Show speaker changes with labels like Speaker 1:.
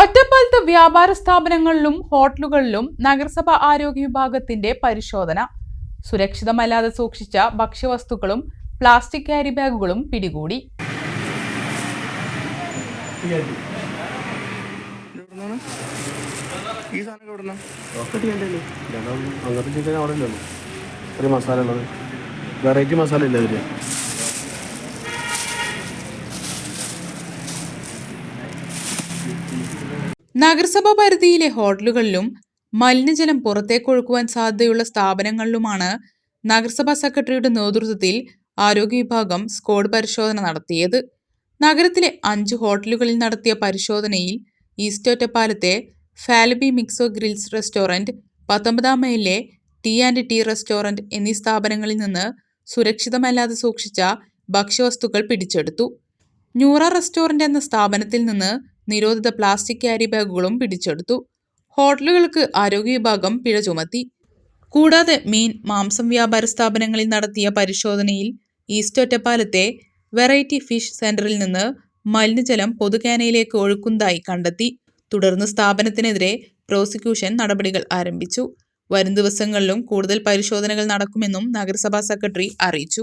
Speaker 1: ഒറ്റപ്പാലത്ത് വ്യാപാര സ്ഥാപനങ്ങളിലും ഹോട്ടലുകളിലും നഗരസഭ ആരോഗ്യ വിഭാഗത്തിന്റെ പരിശോധന. സുരക്ഷിതമല്ലാതെ സൂക്ഷിച്ച ഭക്ഷ്യവസ്തുക്കളും പ്ലാസ്റ്റിക് ക്യാരി ബാഗുകളും പിടികൂടി.
Speaker 2: വെറൈറ്റി മസാല ഇല്ല
Speaker 1: നഗരസഭാ പരിധിയിലെ ഹോട്ടലുകളിലും മലിനജലം പുറത്തേക്ക് പുറത്തേക്കൊഴുക്കുവാൻ സാധ്യതയുള്ള സ്ഥാപനങ്ങളിലുമാണ് നഗരസഭാ സെക്രട്ടറിയുടെ നേതൃത്വത്തിൽ ആരോഗ്യ വിഭാഗം സ്കോഡ് പരിശോധന നടത്തിയത്. നഗരത്തിലെ അഞ്ച് ഹോട്ടലുകളിൽ നടത്തിയ പരിശോധനയിൽ ഈസ്റ്റ് ഒറ്റപ്പാലത്തെ ഫാലിബി മിക്സോ ഗ്രിൽസ് റെസ്റ്റോറന്റ് പത്തൊമ്പതാം മൈലിലെ ടീ ആൻഡ് ടീ റെസ്റ്റോറന്റ് എന്നീ സ്ഥാപനങ്ങളിൽ നിന്ന് സുരക്ഷിതമല്ലാതെ സൂക്ഷിച്ച ഭക്ഷ്യവസ്തുക്കൾ പിടിച്ചെടുത്തു. ന്യൂറ റെസ്റ്റോറന്റ് എന്ന സ്ഥാപനത്തിൽ നിന്ന് നിരോധിത പ്ലാസ്റ്റിക് ക്യാരി ബാഗുകളും പിടിച്ചെടുത്തു. ഹോട്ടലുകൾക്ക് ആരോഗ്യ വിഭാഗം പിഴ ചുമത്തി. കൂടാതെ മീൻ മാംസം വ്യാപാര സ്ഥാപനങ്ങളിൽ നടത്തിയ പരിശോധനയിൽ ഈസ്റ്റ് ഒറ്റപ്പാലത്തെ വെറൈറ്റി ഫിഷ് സെന്ററിൽ നിന്ന് മലിനജലം പൊതുകാനയിലേക്ക് ഒഴുക്കുന്നതായി കണ്ടെത്തി. തുടർന്ന് സ്ഥാപനത്തിനെതിരെ പ്രോസിക്യൂഷൻ നടപടികൾ ആരംഭിച്ചു. വരും ദിവസങ്ങളിലും കൂടുതൽ പരിശോധനകൾ നടക്കുമെന്നും നഗരസഭാ സെക്രട്ടറി അറിയിച്ചു.